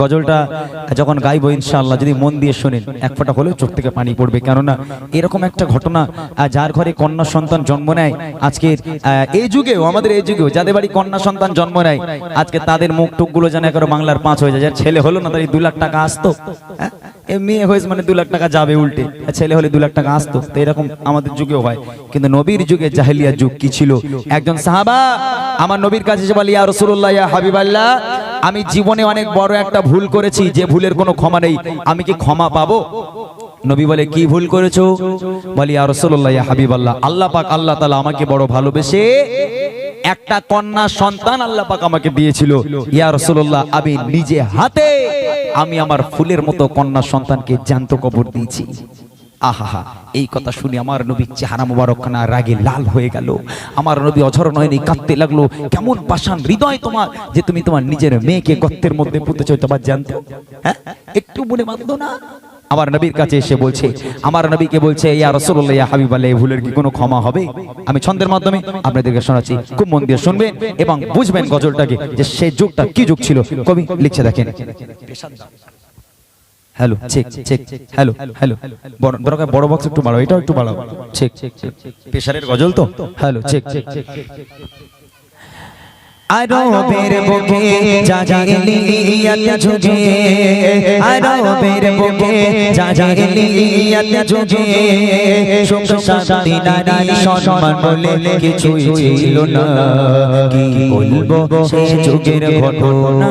গজলটা যখন গাইব ইনশাআল্লাহ, যদি মন দিয়ে শোনেন, এক ফোঁটা হলেও চোখ থেকে পানি পড়বে কেননা এরকম একটা ঘটনা যার ঘরে কন্যা সন্তান জন্ম নেয় আজকে এই যুগেও, আমাদের এই যুগেও, যাদের বাড়ি কন্যা সন্তান জন্ম নেয়, আজকে তাদের মুখ টুকগুলো যেন একেবারে বাংলার পাঁচ হয়ে যায় যার ছেলে হলো না, তার দু লাখ টাকা আসতো হ্যাঁ? মেয়ে হয়েছে মানে দু লাখ টাকা যাবে উল্টে ছেলে হলে দু লাখ টাকা আসতো। তো এরকম আমাদের যুগেও হয়। কিন্তু নবীর যুগে জাহেলিয়া যুগ কি ছিল? একজন সাহাবা, আমার নবীর কাছে এসে বলে, ইয়া রাসূলুল্লাহ, ইয়া হাবিবাল্লাহ, আমি জীবনে অনেক বড় একটা ভুল করেছি, যে ভুলের কোনো ক্ষমা নেই। আমি কি ক্ষমা পাবো? নবী বলে, কি ভুল করেছ? বলি, ইয়া রাসূলুল্লাহ, ইয়া হাবিবাল্লাহ, আল্লাহ পাক আল্লাহ তালা আমাকে বড় ভালোবেসে একটা কন্যা সন্তান আল্লাহ পাক আমাকে দিয়েছিল। ইয়া রাসূলুল্লাহ, আমি নিজে হাতে আমি আমার ফুলের মতো কন্যা সন্তানকে জ্যান্ত কবর দিয়েছি। আহা এই কথা শুনে আমার নবীর চেহারা মুবারকখানা রাগে লাল হয়ে গেল। আমার নবী অঝর নয়নি কাঁদতে লাগল, কেমন পাষাণ হৃদয় তোমার যে তুমি তোমার নিজের মেয়েকে গর্তের মধ্যে পুঁতে চাই তোমার জানতো হ্যাঁ একটু মনে বাঁধলো না? আমার নবীর কাছে এসে বলছে আমার নবীকে বলছে ইয়া রাসূলুল্লাহ ইয়া হাবিবাল্লাহ এই ভুলের কি কোনো ক্ষমা হবে? আমি ছন্দের মাধ্যমে আপনাদেরকে শোনাচ্ছি খুব মন দিয়ে শুনবেন এবং বুঝবেন গজলটাকে যে সেই যুগটা কি যুগ ছিল। কবি লিখছে দেখেন। Hello check check hello hello বড় দরকার বড় বক্স একটু বাড়াও এটাও একটু বাড়াও। চেক প্রেসারের গজল তো? হ্যালো চেক আরবের বুকে জাজালিয়াত যুগে আরবের বুকে জাজালিয়াত যুগে সুখ শান্তি নারী সম্মান বলে কিছুই ছিল না। কি বলব? সে যুগের ঘটনা।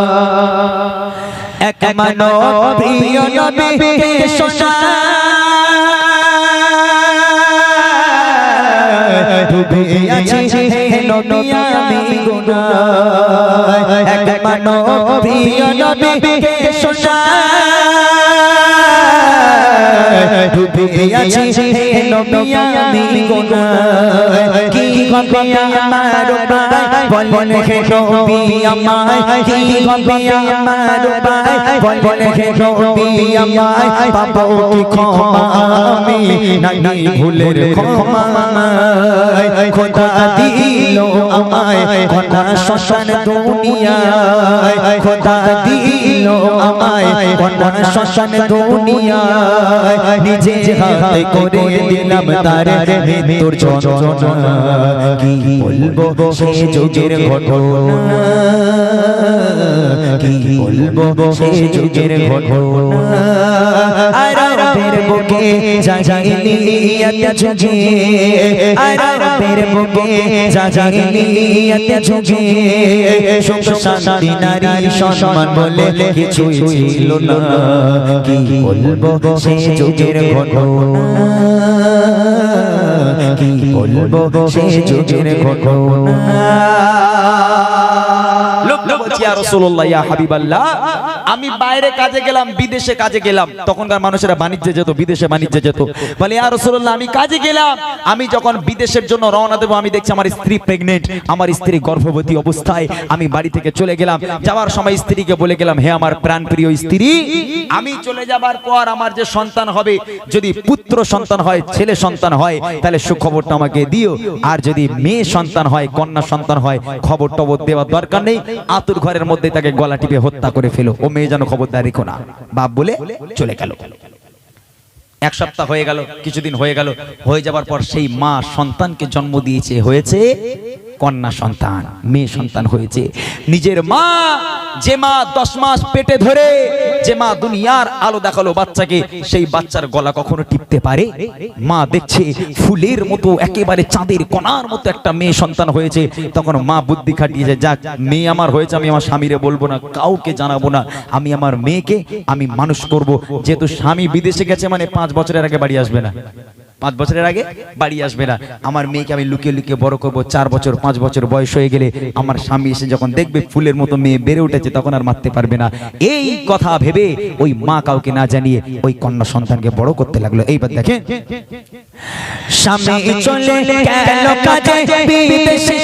এক মানব প্রিয় নবীকে ডুবে আছি নবী আমি গুনাহ এক মানব প্রিয় নবীকে শোনা ডুবে আছি নবী আমি গুনাহ কি হবে আমার উপায় বলে হে নবী আমায়। কি হবে আমার উপায় বলে হে নবী আমায়। পাবো কি ক্ষমা আমি? নাই ভুলের ক্ষমা খোদা দিল আমায়। খোদা শ্মশান দুনিয়ায়। খোদা দিল আমায়। খোদা শ্মশান দুনিয়ায় নিজে হাতে করে দিলাম তার মৃত্যুর যন্ত্রণা। কি বলব সে যুগের ঘটনা? কি বলব সে যুগের ঘটনা? আরবের বুকে জাজালিয়াত যুগে আরবের বুকে জাজালিয়াত যুগে সুখ শান্তি নারী সম্মান বলে কিছুই ছিল না। কি বলব? সে যুগের ঘটনা। কি বলব? সে যুগের ঘটনা। লোক বলছি আর রাসূলুল্লাহ ইয়া হাবিবাল্লাহ। আমি বাইরে কাজে গেলাম, বিদেশে কাজে গেলাম। তখনকার মানুষেরা বাণিজ্যে যেত, বিদেশে বাণিজ্যে যেত। বলে, ইয়া রাসূলুল্লাহ, আমি কাজে গেলাম। আমি যখন বিদেশের জন্য রওনা দেব, আমি দেখছি আমার স্ত্রী প্রেগনেন্ট আমার স্ত্রী গর্ভবতী অবস্থায়। আমি বাড়ি থেকে চলে গেলাম। যাওয়ার সময় স্ত্রীকে বলে গেলাম, হে আমার প্রাণপ্রিয় স্ত্রী, আমি চলে যাবার পর আমার যে সন্তান হবে, যদি পুত্র সন্তান হয়, ছেলে সন্তান হয়, তাহলে সুখবরটা আমাকে দিও। আর যদি মেয়ে সন্তান হয়, কন্যা সন্তান হয় খবর টবর দেওয়ার দরকার নেই। আতুর ঘরের মধ্যে তাকে গলা টিপে হত্যা করে ফেলো। মেয়ে যেন খবরদার রেখো না বাপ বলে চলে গেল। এক সপ্তাহ হয়ে গেল, কিছুদিন হয়ে গেল। হয়ে যাবার পর সেই মা সন্তানকে জন্ম দিয়েছে, হয়েছে কন্যা সন্তান, মেয়ে সন্তান হয়েছে। নিজের মা, যে মা দশ মাস পেটে ধরে, যে মা দুনিয়ার আলো দেখাল বাচ্চাকে, সেই বাচ্চার গলা কখনো টিপতে পারে? মা দেখছে ফুলের মতো, একেবারে চাঁদের কণার মতো একটা মেয়ে সন্তান হয়েছে। তখন মা বুদ্ধি খাটিয়েছে, যাক, মেয়ে আমার হয়েছে, আমি আমার স্বামীরে বলব না, কাউকে জানাব না। আমি আমার মেয়েকে, আমি মানুষ করব। যেহেতু স্বামী বিদেশে গেছে মানে পাঁচ বছরের আগে বাড়ি আসবে না। পাঁচ বছরের আগে বাড়ি আসবে না। আমার মেয়েকে আমি লুকিয়ে লুকিয়ে বড় করব চার বছর পাঁচ বছর বয়স হয়ে গেলে আমার স্বামী এসে যখন দেখবে ফুলের মতো মেয়ে বেড়ে উঠেছে তখন আর মারতে পারবে না। এই কথা ভেবে ওই মা কাউকে না জানিয়ে ওই কন্যা সন্তানকে বড় করতে লাগল। এইবার দেখেন স্বামী চলে গেল কাজে বিদেশে।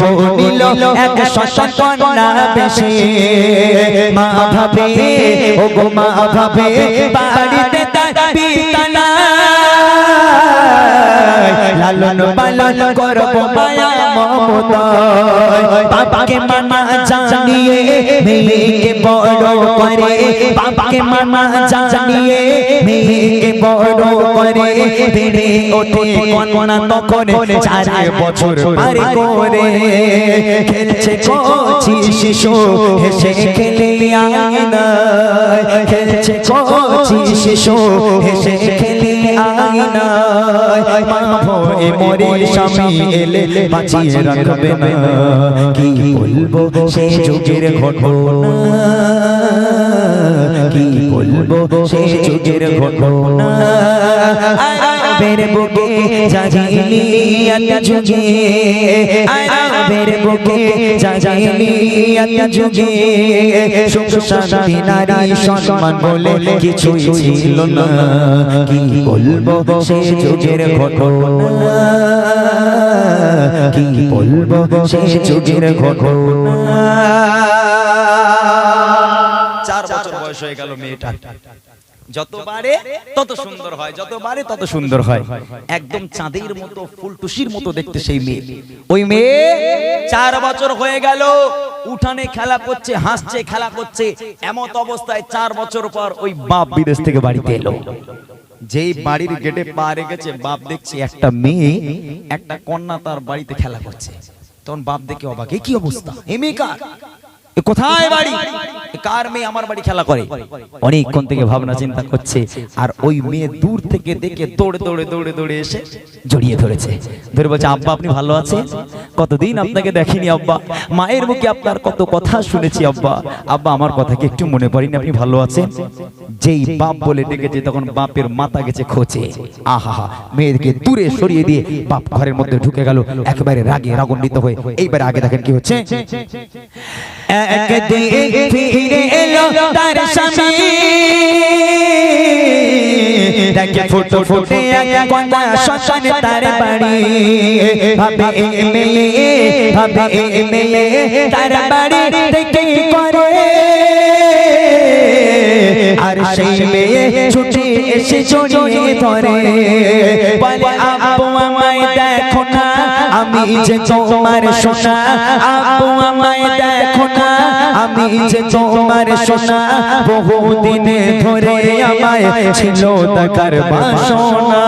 জন্ম নিল এক সন্তান কন্যা বেশে। মা ভাবে ও গো মা ভাবে বাড়িতে তার লালন পালন করব মায়া মমতায়। বাবাকে মামা জানিয়ে মেয়েকে বড় করে। বাবাকে মামা জানিয়ে মেয়েকে বড় করে। বেড়ে ওঠে কন্যা তখন চার বছর পার করে। খেলছে কচি শিশু, হেসে খেলে আয়নায়। খেলছে কচি শিশু, হেসে খেলে আয়নায় মা ভয়ে মরে স্বামী এলে বাঁচিয়ে ঘটনা? বের বুকে আত্মা যুগে সুখ শান্তি নারী সম্মান বলে কিছুই ছিল না। কি বলব সে যুগের ঘটনা? কি বলব সে যুগের ঘটনা? চার বছর বয়স হয়ে গেল মেয়েটা যত বাড়ে তত সুন্দর হয়। যত বাড়ে তত সুন্দর হয়। একদম চাঁদের মতো ফুলটুসির মতো দেখতে সেই মেয়ে। ওই মেয়ে চার বছর হয়ে গেল উঠানে খেলা করছে হাসছে খেলা করছে। এমত অবস্থায় চার বছর পর ওই বাপ বিদেশ থেকে বাড়িতে এলো। যেই বাড়ির গেটে পা রেখেছে বাপ দেখছে একটা মেয়ে একটা কন্যা তার বাড়িতে খেলা করছে। তখন বাপ দেখে অবাক কি অবস্থা? এ মেয়ে কার? কোথায় বাড়ি? কার মেয়ে আমার বাড়ি খেলা করে? অনেকক্ষণ থেকে ভাবনা চিন্তা করছে আর ওই মেয়ে দূর থেকে দেখে দৌড়ে দৌড়ে দৌড়ে দৌড়ে এসে জড়িয়ে ধরেছে। ধরে বলছে আব্বা আপনি ভালো আছেন? কতদিন আপনাকে দেখিনি আব্বা। মায়ের মুখে আপনার কত কথা শুনেছি আব্বা। আব্বা আমার কথা কি একটু মনে পড়েনি? আপনি ভালো আছেন? যেই বাপ বলে ডেকেছে তখন বাপের মাথা গেছে খোঁচে। আহা মেয়েকে দূরে সরিয়ে দিয়ে বাপ ঘরের মধ্যে ঢুকে গেল একেবারে রাগে রাগান্বিত হয়ে। এইবারে আগে দেখেন কি হচ্ছে। ফিরে এলো তার স্বামী। দেখে ফুটো ফুটে কন্যা শ্মশান তার বাড়ি। ভাবে মেয়ে ভাবে মেয়ে তার বাড়ি থেকে করে? আর সেই মেয়ে ছুটে এসে জড়িয়ে ধরে। বলে আব্বু আমায় দেখো আমি যে তোমার সোনা আপু আমায় দেখো না। আমি যে তোমার সোনা বহু দিনে ধরে আমায় ছিল তাকার বাসনা।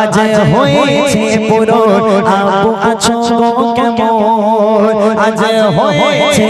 আজ হয়েছে পুরো আপু আছো কেমন? আজ হয়েছে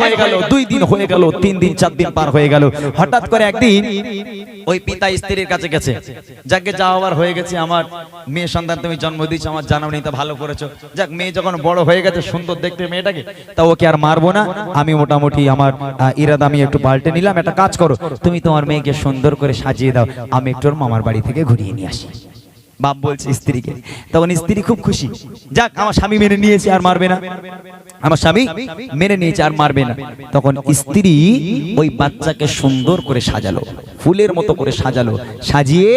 হয়ে গেল দুই দিন হয়ে গেল তিন দিন চার দিন পার হয়ে গেল। হঠাৎ করে একদিন ওই পিতা স্ত্রীর কাছে গেছে। যাকে যা হওয়ার হয়ে গেছে আমার মেয়ে সন্তান তুমি জন্ম দিয়েছ আমার জানাও নেই তা ভালো করেছ। যাক মেয়ে যখন বড় হয়ে গেছে সুন্দর দেখতে মেয়েটাকে তা ওকে আর মারবো না। আমি মোটামুটি আমার ইরাদা আমি একটু পাল্টে নিলাম। একটা কাজ করো তুমি তোমার মেয়েকে সুন্দর করে সাজিয়ে দাও। আমি একটু মামার বাড়ি থেকে ঘুরিয়ে নিয়ে আসি। বাপ বলছে স্ত্রীকে। তখন স্ত্রী খুব খুশি। যাক আমার স্বামী মেনে নিয়েছে আর মারবে না। আমার স্বামী মেনে নিয়েছে আর মারবে না। তখন স্ত্রী ওই বাচ্চাকে সুন্দর করে সাজালো ফুলের মতো করে সাজালো সাজিয়ে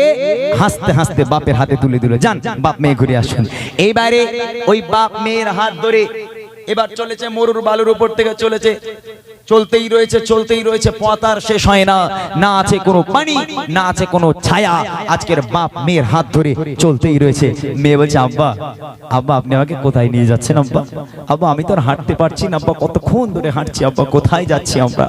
হাসতে হাসতে বাপের হাতে তুলে দিল। যান বাপ মেয়ে ঘুরে আসুন। এইবারে ওই বাপ মেয়ের হাত ধরে এবার চলেছে মরুর বালুর উপর থেকে চলেছে। চলতেই রয়েছে চলতেই রয়েছে, পথ আর শেষ হয় না। না আছে কোনো পানি না আছে কোনো ছায়া। আজকের বাপ মেয়ের হাত ধরে চলতেই রয়েছে। মেয়ে বলছে, আব্বা আব্বা, আপনি আমাকে কোথায় নিয়ে যাচ্ছেন, আব্বা? আব্বা, আমি তো আর হাঁটতে পারছি না, আব্বা, কতক্ষণ ধরে হাঁটছি, আব্বা, কোথায় যাচ্ছি আমরা?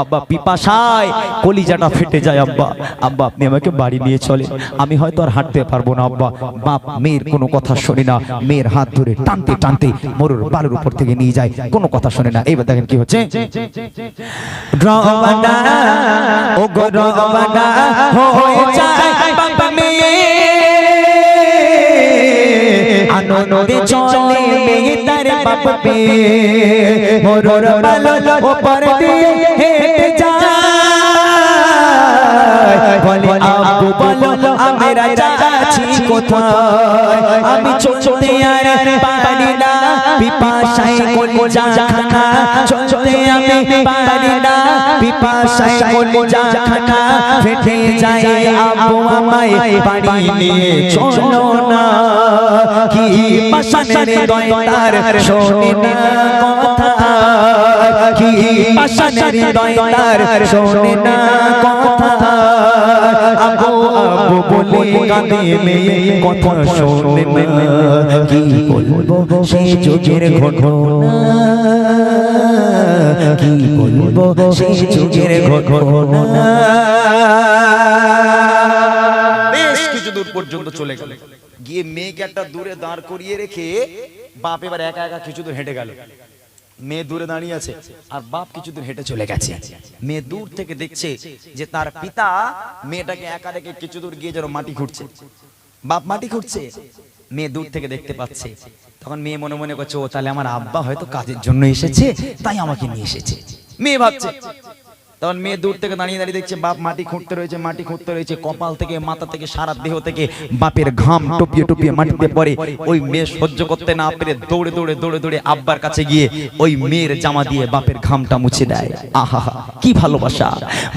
আব্বা, পিপাসায় কলিজাটা ফেটে যায়, আব্বা। আব্বা, আপনি আমাকে বাড়ি নিয়ে চলে আমি হয়তো আর হাঁটতে পারব না, আব্বা। বাপ মেয়ের কোনো কথা শোনে না। মেয়ের হাত ধরে টানতে টানতে মরুর বালুর উপর থেকে নিয়ে যায়। কোনো কথা শোনে না। এইবার দেখেন কি হচ্ছে? রওনা ও গো রওনা হয়ে যায় বাবা মেয়ে আনন্দে চলে মেয়ে তার বাপ পেয়ে মোর বলে আব্বু বলো আমরা যাচ্ছি কোথায়? আমি চলতে আর পারি না। পিপাসায় কলিজা খানা চলতে আমি পারি না। পিপাসায় কলিজা খানা ফেটে যায় আব্বু আমায়। বাড়ি নিয়ে চলো না। কি পাশানের দয়তার শোনে না। কথা। কি বেশ কিছু দূর পর্যন্ত চলে গেল। গিয়ে মেয়েকে একটা দূরে দাঁড় করিয়ে রেখে বাপ এবার একা একা কিছু দূর হেঁটে গেল। মেয়ে দূরে দাঁড়িয়ে আছে আর বাপ কিছুদিন হেঁটে চলে গেছে। মেয়ে দূর থেকে দেখছে যে তার পিতা মেয়েটাকে একা রেখে কিছু দূর গিয়ে যেন মাটি খুঁড়ছে। বাপ মাটি খুঁড়ছে। মেয়ে দূর থেকে দেখতে পাচ্ছে। তখন মেয়ে মনে মনে করছে, ও তাহলে আমার আব্বা হয়তো কাজের জন্য এসেছে, তাই আমাকে নিয়ে এসেছে। মেয়ে ভাবছে তখন মেয়ে দূর থেকে দাঁড়িয়ে দাঁড়িয়ে দেখছে বাপ মাটি খুঁড়তে রয়েছে, মাটি খুঁড়তে রয়েছে, কপাল থেকে, মাথা থেকে, সারা দেহ থেকে বাপের ঘাম টপিয়ে টপিয়ে মাটিতে পড়ে। ওই মেয়ে সহ্য করতে না পেরে দৌড়ে দৌড়ে দৌড়ে দৌড়ে আব্বার কাছে গিয়ে ওই মেয়ের জামা দিয়ে বাপের ঘামটা মুছে দেয়। আহা, কি ভালোবাসা।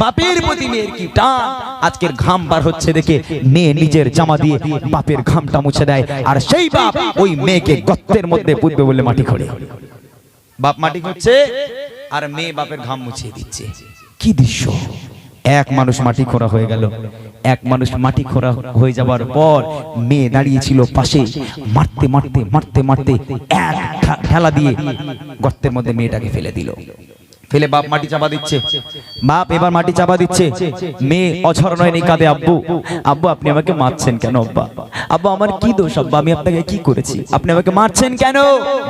বাপের প্রতি মেয়ের কি টান? আজকের ঘাম বার হচ্ছে দেখে মেয়ে নিজের জামা দিয়ে বাপের ঘামটা মুছে দেয়। আর সেই বাপ ওই মেয়েকে গর্তের মধ্যে পুঁতবে বলে মাটি খোঁড়ে। বাপ মাটি করছে আর মেয়ে বাপের ঘাম মুছিয়ে দিচ্ছে। কি দৃশ্য? এক মানুষ মাটি খোঁড়া হয়ে গেল। এক মানুষ মাটি খোঁড়া হয়ে যাবার পর মেয়ে দাঁড়িয়েছিল পাশে। মারতে মারতে মারতে মারতে এক ঠেলা দিয়ে গর্তের মধ্যে মেয়েটাকে ফেলে দিল। ফেলে বাপ মাটি চাপা দিচ্ছে। বাপ এবার মাটি চাপা দিচ্ছে। মেয়ে অঝর নয় কাঁদে, আব্বু আব্বু, আপনি আমাকে মারছেন কেন, আব্বা? আব্বু, আমার কি দোষ, আব্বা? আমি আপনাকে কি করেছি? আপনি আমাকে মারছেন কেন?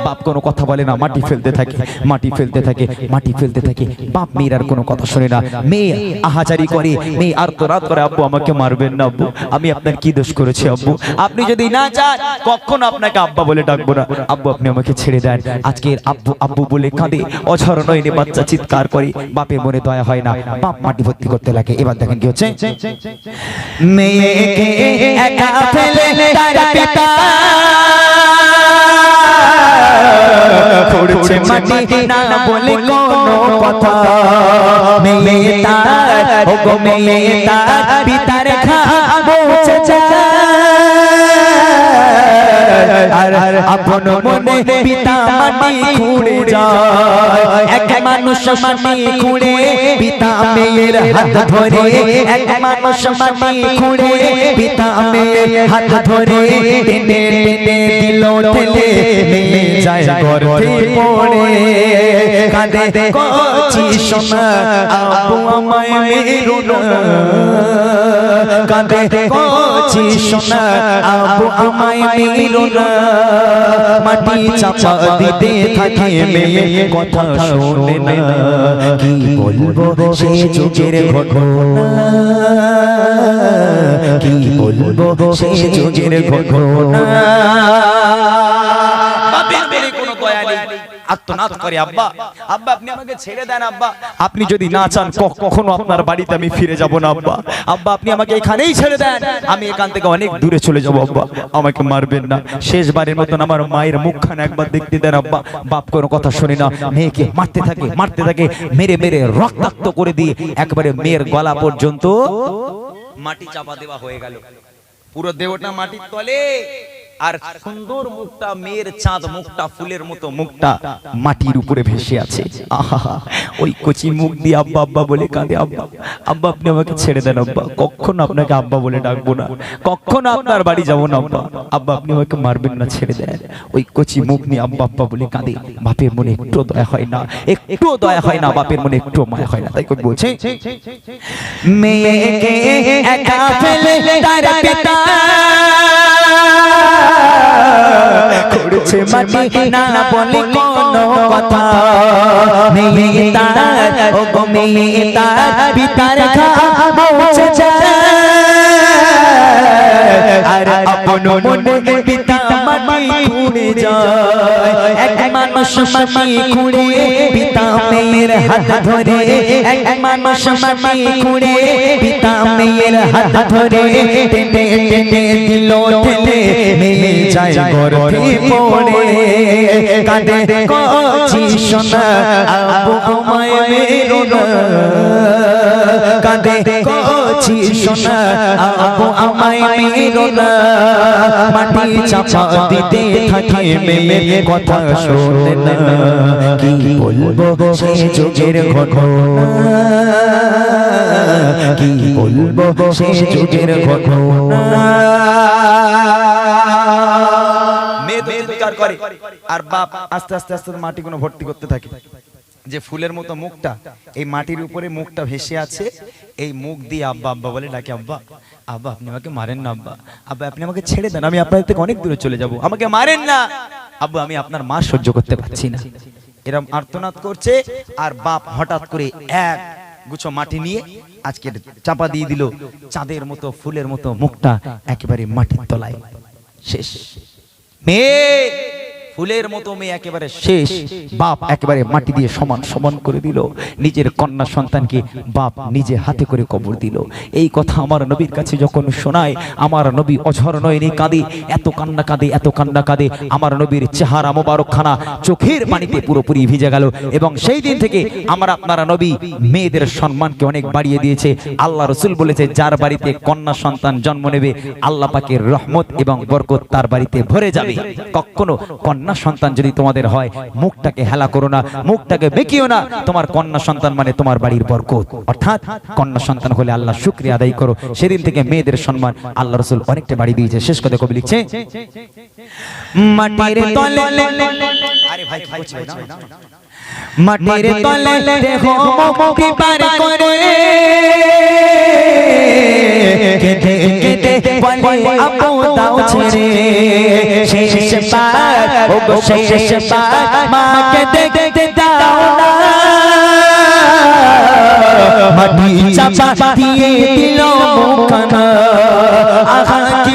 বাপ কোনো কথা বলে না, মাটি ফেলতে থাকে, মাটি ফেলতে থাকে, মাটি ফেলতে থাকে। বাপ মেয়ের আর কোনো কথা শোনে না। মেয়ে আহাজারি করে, মেয়ে আর তো রাত করে, আব্বু, আমাকে মারবেন না, আব্বু, আমি আপনার কি দোষ করেছি, আব্বু? আপনি যদি না চান, কখনো আপনাকে আব্বা বলে ডাকবো না। আব্বু, আপনি আমাকে ছেড়ে দেন। আজকের আব্বু আব্বু বলে কাঁদে, অঝর নয়নে বাচ্চা চিৎকার করে বাপের মনে দয়া হয় না। বাপ মাটি ভর্তি করতে লাগে। এবার দেখেন কি হচ্ছে। মেয়ে তার ও গো মেয়ে তার পিতার খাব আর আপন মনে পিতা মাটি খুঁড়ে যায়। এক মানুষ মাটি খুঁড়ে পিতা মেয়ের হাত ধরে। এক মানুষ মাটি খুঁড়ে পিতা মেয়ের হাত ধরে। টেনে টেনে দিল ঠেলে নিয়ে যায় গর্তে পড়ে। কাঁদে কচি সোনা আব্বু আমায় মেরো কাঁদে কচি সোনা আব্বু আমায় মেরো না। মাটি চাপা দিতে থাকে, মেয়ে কথা শোনে না। কি বলব সে যুগের ঘটনা? কি বলব সে যুগের ঘটনা? আত্মনাদ করে, আব্বা আব্বা, আপনি আমাকে ছেড়ে দেন, আব্বা। আপনি যদি না চান কখনো আপনার বাড়িতে আমি ফিরে যাব না, আব্বা। আব্বা, আপনি আমাকে এখানেই ছেড়ে দেন। আমি এখান থেকে অনেক দূরে চলে যাব, আব্বা। আমাকে মারবেন না। শেষবারের মতন আমার মায়ের মুখখানে একবার দেখতে দেন, আব্বা। বাপ কোনো কথা শুনি না। মেয়েকে মারতে থাকে মারতে থাকে। মেরে মেরে রক্তাক্ত করে দিয়ে একবারে মেয়ের গলা পর্যন্ত মাটি চাপা দেওয়া হয়ে গেল। পুরো দেহটা মাটির তলে। আর সুন্দর মুখটা, মেয়ের চাঁদ মুখটা, ফুলের মতো মুখটা মাটির উপরে ভেসে আছে। আহা, ওই কচি মুখ দিয়ে আব্বা আব্বা বলে কাঁদে। আব্বা আব্বা, আপনি আমাকে ছেড়ে দেন, আব্বা। কখনো আপনাকে আব্বা বলে ডাকবো না। কখনো আপনার বাড়ি যাব না, আব্বা। আব্বা, আপনি আমাকে মারবেন না, ছেড়ে দেন। ওই কচি মুখ নিয়ে আব্বা আব্বা বলে কাঁদে। বাপের মনে একটু দয়া হয় না। একটু দয়া হয় না, বাপের মনে একটু মায়া হয় না। তাই বলছে, মেয়েকে একা করছে মাটি না বলে কোনো কথা। মেয়ে তার ও গো মেয়ে পিতার খা মুছে। যায়। আর আপন মনে পিতা মাটি খুঁড়ে যায়। এক মানুষ মাটি খুঁড়ে, পিতা মেয়ের হাত ধরে। এক মানুষ মাটি খুঁড়ে, পিতা মেয়ের হাত ধরে। টেনে টেনে দিল, ঠেলে মেয়ে যায় গর্ভে পড়ে। কাঁদে কচি সোনা, আবু আমায় মেরো কাঁদে কচি সোনা, আবু আমায় মেরো মাটি চাপা দিতে থাকে মেয়ে কথা শোনে না। কি বলব সে যুগের ঘটনা? কি বলব সে যুগের ঘটনা? মেয়ে করে। আর বাপ আস্তে আস্তে আস্তে মাটি কোনো ভর্তি করতে থাকে। যে ফুলের মতো মুখটা, এই মাটির উপরে মুখটা ভেসে আছে, এই মুখ দিয়ে আব্বা আব্বা বলে ডাকে, আব্বা আব্বা, আপনি আমাকে মারেন না, আব্বা। আব্বা, আপনি আমাকে ছেড়ে দেন, আমি আপনার থেকে অনেক দূরে চলে যাব। আমাকে মারেন না। আব্বা, আমি আপনার মা সহ্য করতে পারছি না। এরকম আর্তনাদ করছে, আর বাপ হঠাৎ করে এক গুছো মাটি নিয়ে আজকে চাপা দিয়ে দিল চাঁদের মতো, ফুলের মতো মুখটা একেবারে মাটির তলায়। শেষ। মেয়ে! ফুলের মতো মেয়ে একেবারে শেষ বাপ একেবারে মাটি দিয়ে সমান সমান করে দিল। নিজের কন্যা সন্তানকে বাপ নিজে হাতে করে কবর দিল। এই কথা আমার নবীর কাছে যখন শোনায়, আমার নবী অঝর নয়নি কাঁদে, এত কান্না কাঁদে, এত কান্না কাঁদে, আমার নবীর চেহারা মোবারকখানা চোখের পানিতে পুরোপুরি ভিজে গেল এবং সেই দিন থেকে আমার আপনারা নবী মেয়েদের সম্মানকে অনেক বাড়িয়ে দিয়েছে। আল্লাহ রসুল বলেছে, যার বাড়িতে কন্যা সন্তান জন্ম নেবে, আল্লাহ পাকের রহমত এবং বরকত তার বাড়িতে ভরে যাবে। কখনো কন্যা সন্তান যদি তোমাদের হয় মুখটাকে হেলা করো না মুখটাকে বেঁকিও না তোমার কন্যা সন্তান মানে তোমার বাড়ির বরকত অর্থাৎ কন্যা সন্তান হলে আল্লাহ শুক্রিয়া আদায় করো সেদিন থেকে মেয়েদের সম্মান আল্লাহ রসুল অনেকটা বাড়ি দিয়েছে শেষ কথা কবি লিখছে আরে ভাই মাটির তলে দেখো মুক্তি পার করে। কেটে কেটে বলে আপু দাও ছেড়ে শেষ পার ও শেষ পার মাকে দেখতে দাও না। মাটি চাপা দিয়ে দিল মুখানা আহা কি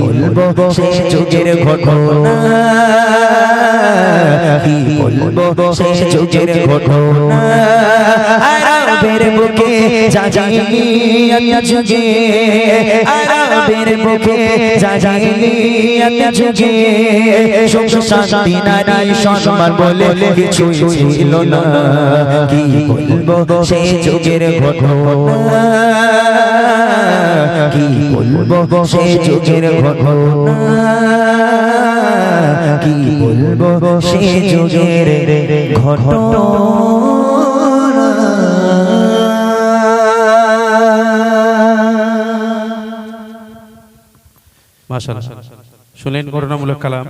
বলব সে যুগের ঘটনা। কি বলব সে যুগের ঘটনা। আরবের বুকে জাজিলিয়াত যুগে। আরবের বুকে যুগে। সুখ শান্তি, নারী সম্মান বলে কিছু ছিল না। কি বলব সে যুগের ঘটনা। কি বলব সে যুগের ঘটনা কি বলব? সে যুগের ঘটনা। শুনলেন ঘটনামূলক কালাম?